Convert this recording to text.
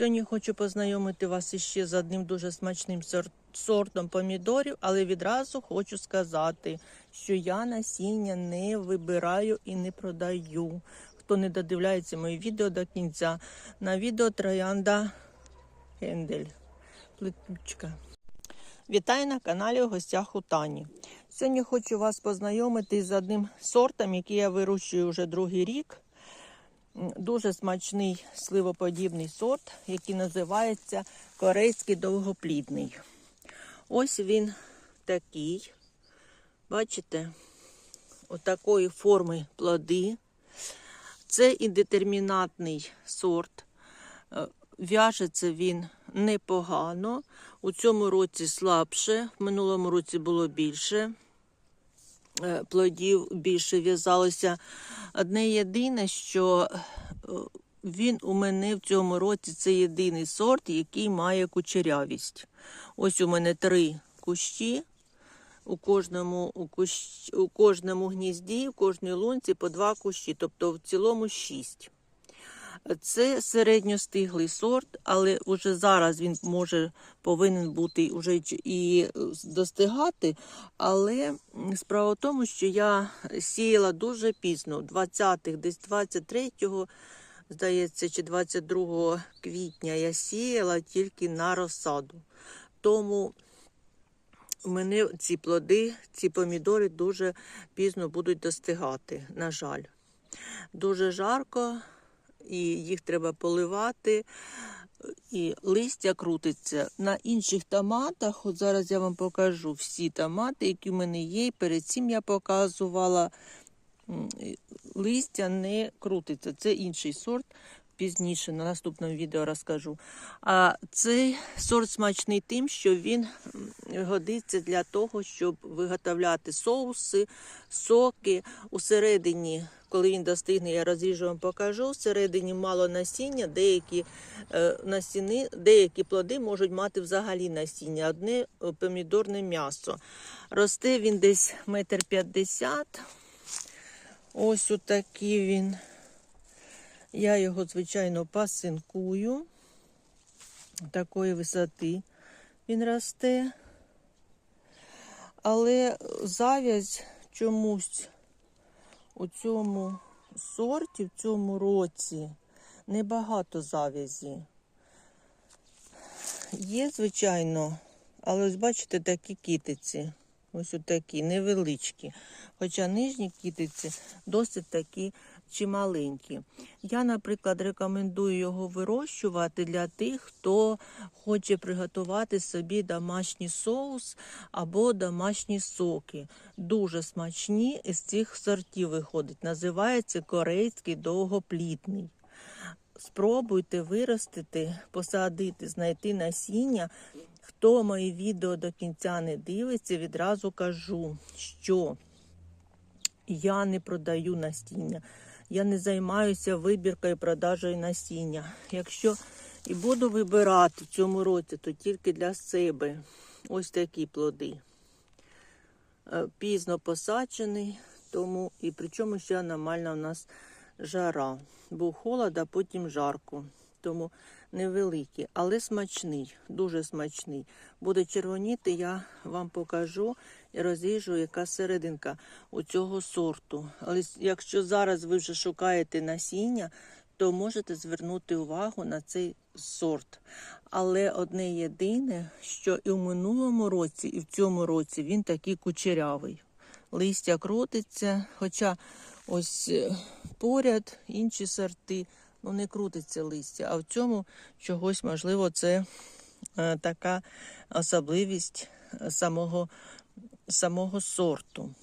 Сьогодні хочу познайомити вас іще з одним дуже смачним сортом помідорів, але відразу хочу сказати, що я насіння не вибираю і не продаю. Хто не додивляється мої відео до кінця, на відео троянда Гендель. Плетучка. Вітаю на каналі у гостях у Тані. Сьогодні хочу вас познайомити з одним сортом, який я вирощую вже другий рік. Дуже смачний сливоподібний сорт, який називається корейський довгоплідний. Ось він такий. Бачите, отакої форми плоди. Це індетермінатний сорт. Е, В'яжеться він непогано. У цьому році слабше, в минулому році було більше плодів, більше в'язалося. Одне єдине, що е, він у мене в цьому році це єдиний сорт, який має кучерявість. Ось у мене три кущі. У кожному, у, кущ, у кожному гнізді, у кожній лунці по два кущі, тобто в цілому шість. Це середньостиглий сорт, але вже зараз він може повинен бути уже і достигати. Але справа в тому, що я сіяла дуже пізно, 20-х, десь 23-го, здається, чи 22 квітня я сіяла тільки на розсаду. Тому мене ці плоди, ці помідори дуже пізно будуть достигати, на жаль. Дуже жарко і їх треба поливати, і листя крутиться. На інших томатах, от зараз я вам покажу всі томати, які в мене є. Перед цим я показувала, листя не крутиться. Це інший сорт. Пізніше на наступному відео розкажу. А цей сорт смачний тим, що він годиться для того, щоб виготовляти соуси, соки. Усередині, коли він достигне, я розріжу вам покажу. Всередині мало насіння, деякі е, насіни, деякі плоди можуть мати взагалі насіння, одне е, помідорне м'ясо. Росте він десь метр п'ятдесят. Ось отакий він. Я його, звичайно, пасинкую. Такої висоти він росте. Але зав'язь чомусь у цьому сорті, в цьому році небагато зав'язі. Є, звичайно, але ось бачите, такі китиці. Ось такі невеличкі. Хоча нижні китиці досить такі чималенькі. Я, наприклад, рекомендую його вирощувати для тих, хто хоче приготувати собі домашній соус або домашні соки. Дуже смачні з цих сортів виходить. Називається корейський довгоплітний. Спробуйте виростити, посадити, знайти насіння. Хто мої відео до кінця не дивиться, відразу кажу, що я не продаю насіння. Я не займаюся вибіркою і продажею насіння. Якщо і буду вибирати в цьому році, то тільки для себе. Ось такі плоди. Е, Пізно посаджений, тому і причому ще аномальна у нас жара. Був холод, а потім жарко. Тому невеликий, але смачний, дуже смачний. Буде червоніти, я вам покажу і розріжу, яка серединка у цього сорту. Але якщо зараз ви вже шукаєте насіння, то можете звернути увагу на цей сорт. Але одне єдине, що і в минулому році, і в цьому році він такий кучерявий. Листя крутиться, хоча ось е, поряд інші сорти, ну не крутиться листя. А в цьому чогось, можливо, це е, така особливість е, самого, самого сорту.